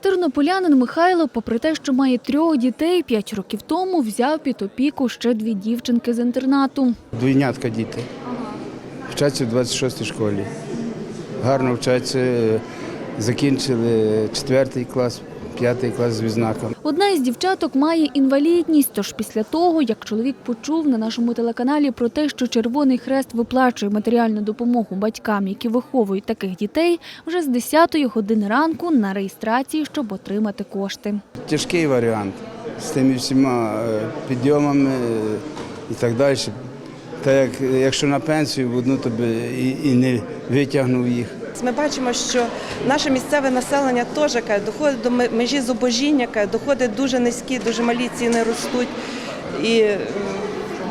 Тернополянин Михайло, попри те, що має трьох дітей, п'ять років тому взяв під опіку ще дві дівчинки з інтернату. Двійнятка діти. Вчаться в 26-й школі. Гарно вчаться, закінчили четвертий клас, 5 клас з відзнаком. Одна із дівчаток має інвалідність, тож після того, як чоловік почув на нашому телеканалі про те, що Червоний Хрест виплачує матеріальну допомогу батькам, які виховують таких дітей, вже з 10-ї години ранку на реєстрації, щоб отримати кошти. Тяжкий варіант з тими всіма е, підйомами е, і так далі. Та як, якщо на пенсію в одну тобі і, і не витягнув їх. Ми бачимо, що наше місцеве населення теж доходить до межі зубожіння, доходить доходи дуже низькі, дуже малі ціни ростуть. І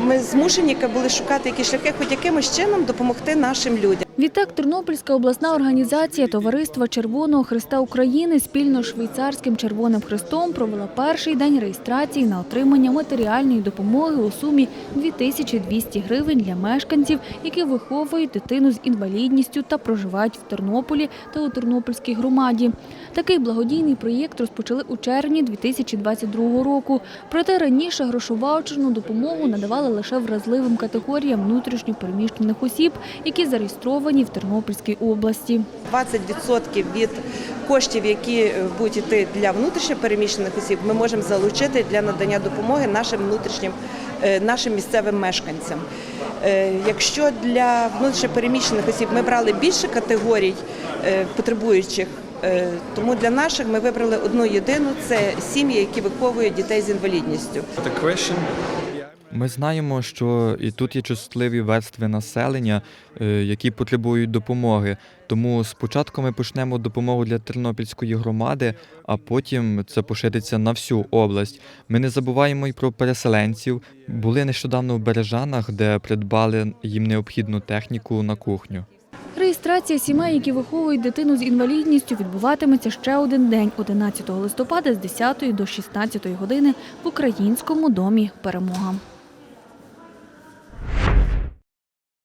ми змушені були шукати якісь шляхи, хоч якимось чином допомогти нашим людям. Відтак Тернопільська обласна організація Товариства Червоного Христа України спільно з швейцарським Червоним Хрестом провела перший день реєстрації на отримання матеріальної допомоги у сумі 2200 гривень для мешканців, які виховують дитину з інвалідністю та проживають в Тернополі та у Тернопільській громаді. Такий благодійний проєкт розпочали у червні 2022 року. Проте раніше грошоваучерну допомогу надавали лише вразливим категоріям внутрішньо переміщених осіб, які зареєстровані в Тернопільській області. 20% від коштів, які е, будуть йти для внутрішньопереміщених осіб, ми можемо залучити для надання допомоги нашим внутрішнім е, нашим місцевим мешканцям. Е, Якщо для внутрішньопереміщених осіб ми брали більше категорій потребуючих, тому для наших ми вибрали одну єдину це сім'ї, які виховують дітей з інвалідністю. Ми знаємо, що і тут є чутливі верстви населення, е, які потребують допомоги. Тому спочатку ми почнемо допомогу для Тернопільської громади, а потім це пошириться на всю область. Ми не забуваємо й про переселенців. Були нещодавно в Бережанах, де придбали їм необхідну техніку на кухню. Реєстрація сімей, які виховують дитину з інвалідністю, відбуватиметься ще один день, 11 листопада з 10 до 16 години в Українському домі «Перемога».